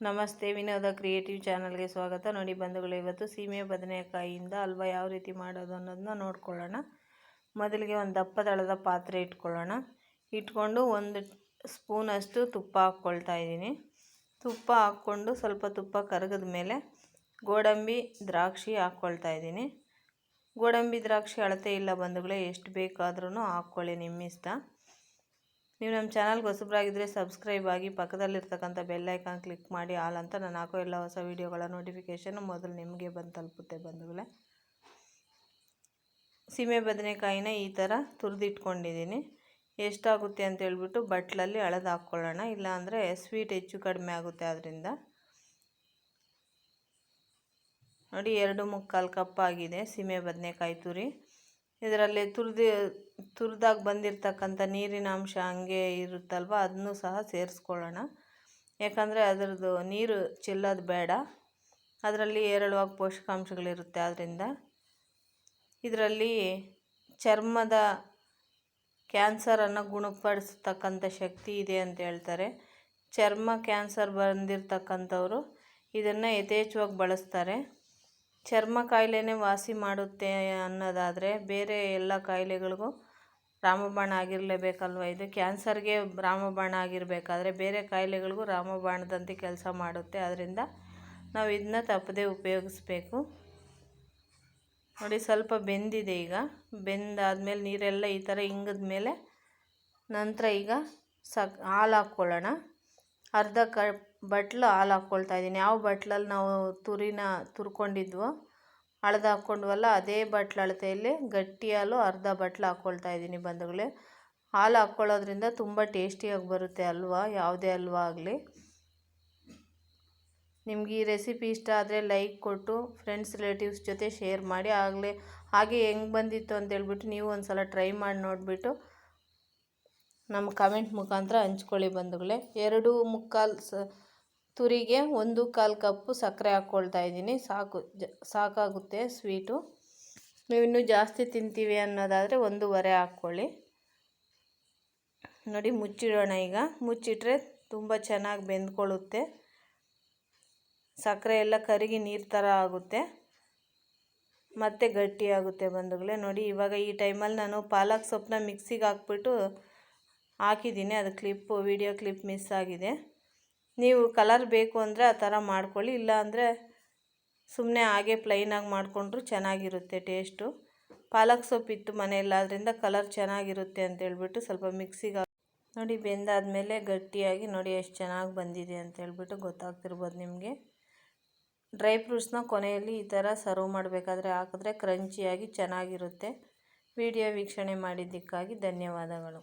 ನಮಸ್ತೆ, ವಿನೋದ ಕ್ರಿಯೇಟಿವ್ ಚಾನಲ್ಗೆ ಸ್ವಾಗತ. ನೋಡಿ ಬಂಧುಗಳು, ಇವತ್ತು ಸೀಮೆ ಬದನೆಕಾಯಿಯಿಂದ ಅಲ್ವ ಯಾವ ರೀತಿ ಮಾಡೋದು ಅನ್ನೋದನ್ನ ನೋಡ್ಕೊಳ್ಳೋಣ. ಮೊದಲಿಗೆ ಒಂದು ದಪ್ಪ ದಳದ ಪಾತ್ರೆ ಇಟ್ಕೊಳ್ಳೋಣ. ಇಟ್ಕೊಂಡು ಒಂದು ಸ್ಪೂನಷ್ಟು ತುಪ್ಪ ಹಾಕ್ಕೊಳ್ತಾ ಇದ್ದೀನಿ. ತುಪ್ಪ ಹಾಕ್ಕೊಂಡು ಸ್ವಲ್ಪ ತುಪ್ಪ ಕರಗಿದ ಮೇಲೆ ಗೋಡಂಬಿ ದ್ರಾಕ್ಷಿ ಹಾಕ್ಕೊಳ್ತಾ ಇದ್ದೀನಿ. ಗೋಡಂಬಿ ದ್ರಾಕ್ಷಿ ಅಳತೆ ಇಲ್ಲ ಬಂಧುಗಳೇ, ಎಷ್ಟು ಬೇಕಾದ್ರೂ ಹಾಕ್ಕೊಳ್ಳಿ ನಿಮ್ಮ ಇಷ್ಟ ನೀವು ನಮ್ಮ ಚಾನಲ್ಗೆ ಹೊಸಬ್ರಾಗಿದ್ದರೆ ಸಬ್ಸ್ಕ್ರೈಬ್ ಆಗಿ ಪಕ್ಕದಲ್ಲಿರ್ತಕ್ಕಂಥ ಬೆಲ್ಲೈಕಾನ್ ಕ್ಲಿಕ್ ಮಾಡಿ ಆಲ್ ಅಂತ ನಾನು ಹಾಕೋ ಎಲ್ಲ ಹೊಸ ವೀಡಿಯೋಗಳ ನೋಟಿಫಿಕೇಷನ್ ಮೊದಲು ನಿಮಗೆ ಬಂದು ತಲುಪುತ್ತೆ ಬಂಧುಗಳೇ. ಸೀಮೆ ಬದನೆಕಾಯಿನ ಈ ಥರ ತುರಿದಿಟ್ಕೊಂಡಿದ್ದೀನಿ. ಎಷ್ಟಾಗುತ್ತೆ ಅಂತ ಹೇಳ್ಬಿಟ್ಟು ಬಟ್ಲಲ್ಲಿ ಅಳದು ಹಾಕ್ಕೊಳ್ಳೋಣ. ಇಲ್ಲಾಂದರೆ ಸ್ವೀಟ್ ಹೆಚ್ಚು ಕಡಿಮೆ ಆಗುತ್ತೆ ಅದರಿಂದ ನೋಡಿ, ಎರಡು ಮುಕ್ಕಾಲು ಕಪ್ ಆಗಿದೆ ಸೀಮೆ ಬದನೆಕಾಯಿ ತುರಿ. ಇದರಲ್ಲಿ ತುರಿದು, ತುರಿದಾಗ ಬಂದಿರತಕ್ಕಂಥ ನೀರಿನ ಅಂಶ ಹಂಗೆ ಇರುತ್ತಲ್ವ? ಅದನ್ನು ಸಹ ಸೇರಿಸ್ಕೊಳ್ಳೋಣ. ಯಾಕಂದರೆ ಅದರದ್ದು ನೀರು ಚೆಲ್ಲೋದು ಬೇಡ. ಅದರಲ್ಲಿ ಹೇರಳವಾಗಿ ಪೋಷಕಾಂಶಗಳಿರುತ್ತೆ ಆದ್ದರಿಂದ ಇದರಲ್ಲಿ ಚರ್ಮದ ಕ್ಯಾನ್ಸರನ್ನು ಗುಣಪಡಿಸ್ತಕ್ಕಂಥ ಶಕ್ತಿ ಇದೆ ಅಂತ ಹೇಳ್ತಾರೆ. ಚರ್ಮ ಕ್ಯಾನ್ಸರ್ ಬಂದಿರತಕ್ಕಂಥವ್ರು ಇದನ್ನು ಯಥೇಚ್ಛವಾಗಿ ಬಳಸ್ತಾರೆ. ಚರ್ಮ ಕಾಯಿಲೆನೇ ವಾಸಿ ಮಾಡುತ್ತೆ ಅನ್ನೋದಾದರೆ ಬೇರೆ ಎಲ್ಲ ಕಾಯಿಲೆಗಳಿಗೂ ರಾಮಬಾಣ ಆಗಿರಲೇಬೇಕಲ್ವ? ಇದು ಕ್ಯಾನ್ಸರ್ಗೆ ರಾಮಬಾಣ ಆಗಿರಬೇಕಾದ್ರೆ ಬೇರೆ ಕಾಯಿಲೆಗಳಿಗೂ ರಾಮಬಾಣದಂತೆ ಕೆಲಸ ಮಾಡುತ್ತೆ. ಅದರಿಂದ ನಾವು ಇದನ್ನ ತಪ್ಪದೇ ಉಪಯೋಗಿಸ್ಬೇಕು. ನೋಡಿ, ಸ್ವಲ್ಪ ಬೆಂದಿದೆ ಈಗ. ಬೆಂದಾದ್ಮೇಲೆ ನೀರೆಲ್ಲ ಈ ಥರ ಹಿಂಗದ ಮೇಲೆ ನಂತರ ಈಗ ಸಕ್ ಹಾಲು ಹಾಕ್ಕೊಳ್ಳೋಣ. ಅರ್ಧ ಕ ಬಟ್ಲು ಹಾಲು ಹಾಕ್ಕೊಳ್ತಾ ಇದ್ದೀನಿ. ಯಾವ ಬಟ್ಲಲ್ಲಿ ನಾವು ತುರಿನ ತುರ್ಕೊಂಡಿದ್ವೋ ಅಳ್ದು ಹಾಕ್ಕೊಂಡ್ವಲ್ಲ ಅದೇ ಬಟ್ಲು ಅಳತೆಯಲ್ಲಿ ಗಟ್ಟಿ ಹಾಲು, ಅರ್ಧ ಬಟ್ಲು ಹಾಕ್ಕೊಳ್ತಾ ಇದ್ದೀನಿ ಬಂಧುಗಳೇ. ಹಾಲು ಹಾಕ್ಕೊಳ್ಳೋದ್ರಿಂದ ತುಂಬ ಟೇಸ್ಟಿಯಾಗಿ ಬರುತ್ತೆ ಅಲ್ವಾ? ಯಾವುದೇ ಅಲ್ವಾ ಆಗಲಿ. ನಿಮ್ಗೆ ಈ ರೆಸಿಪಿ ಇಷ್ಟ ಆದರೆ ಲೈಕ್ ಕೊಟ್ಟು, ಫ್ರೆಂಡ್ಸ್, ರಿಲೇಟಿವ್ಸ್ ಜೊತೆ ಶೇರ್ ಮಾಡಿ. ಆಗಲೇ, ಹಾಗೆ ಹೆಂಗೆ ಬಂದಿತ್ತು ಅಂತೇಳ್ಬಿಟ್ಟು ನೀವು ಒಂದು ಸಲ ಟ್ರೈ ಮಾಡಿ ನೋಡಿಬಿಟ್ಟು ನಮ್ಮ ಕಮೆಂಟ್ ಮುಖಾಂತರ ಹಂಚ್ಕೊಳ್ಳಿ ಬಂಧುಗಳೇ. ಎರಡು ಮುಕ್ಕಾಲು ಸ ತುರಿಗೆ ಒಂದು ಕಾಲು ಕಪ್ಪು ಸಕ್ಕರೆ ಹಾಕ್ಕೊಳ್ತಾ ಇದ್ದೀನಿ. ಸಾಕು, ಜ, ಸಾಕಾಗುತ್ತೆ ಸ್ವೀಟು. ನೀವು ಜಾಸ್ತಿ ತಿಂತೀವಿ ಅನ್ನೋದಾದರೆ ಒಂದೂವರೆ ಹಾಕ್ಕೊಳ್ಳಿ. ನೋಡಿ, ಮುಚ್ಚಿಡೋಣ ಈಗ. ಮುಚ್ಚಿಟ್ರೆ ತುಂಬ ಚೆನ್ನಾಗಿ ಬೆಂದ್ಕೊಳ್ಳುತ್ತೆ. ಸಕ್ಕರೆ ಎಲ್ಲ ಕರಗಿ ನೀರು ಥರ ಆಗುತ್ತೆ. ಮತ್ತು ಗಟ್ಟಿಯಾಗುತ್ತೆ ಬಂಧುಗಳೇ ನೋಡಿ, ಇವಾಗ ಈ ಟೈಮಲ್ಲಿ ನಾನು ಪಾಲಕ್ ಸೊಪ್ಪನ್ನ ಮಿಕ್ಸಿಗೆ ಹಾಕ್ಬಿಟ್ಟು ಹಾಕಿದ್ದೀನಿ. ಅದು ಕ್ಲಿಪ್ಪು, ವಿಡಿಯೋ ಕ್ಲಿಪ್ ಮಿಸ್ ಆಗಿದೆ. ನೀವು ಕಲರ್ ಬೇಕು ಅಂದರೆ ಆ ಥರ ಮಾಡ್ಕೊಳ್ಳಿ, ಇಲ್ಲ ಅಂದರೆ ಸುಮ್ಮನೆ ಹಾಗೆ ಪ್ಲೈನಾಗಿ ಮಾಡಿಕೊಂಡ್ರು ಚೆನ್ನಾಗಿರುತ್ತೆ ಟೇಸ್ಟು ಪಾಲಕ್ ಸೊಪ್ಪಿತ್ತು ಮನೆಯಲ್ಲಾದ್ರಿಂದ ಕಲರ್ ಚೆನ್ನಾಗಿರುತ್ತೆ ಅಂತೇಳ್ಬಿಟ್ಟು ಸ್ವಲ್ಪ ಮಿಕ್ಸಿಗೆ ನೋಡಿ, ಬೆಂದಾದಮೇಲೆ ಗಟ್ಟಿಯಾಗಿ ನೋಡಿ ಎಷ್ಟು ಚೆನ್ನಾಗಿ ಬಂದಿದೆ ಅಂತೇಳ್ಬಿಟ್ಟು ಗೊತ್ತಾಗ್ತಿರ್ಬೋದು ನಿಮಗೆ. ಡ್ರೈ ಫ್ರೂಟ್ಸ್ನ ಕೊನೆಯಲ್ಲಿ ಈ ಥರ ಸರ್ವ್ ಮಾಡಬೇಕಾದ್ರೆ ಹಾಕಿದ್ರೆ ಕ್ರಂಚಿಯಾಗಿ ಚೆನ್ನಾಗಿರುತ್ತೆ. ವಿಡಿಯೋ ವೀಕ್ಷಣೆ ಮಾಡಿದ್ದಕ್ಕಾಗಿ ಧನ್ಯವಾದಗಳು.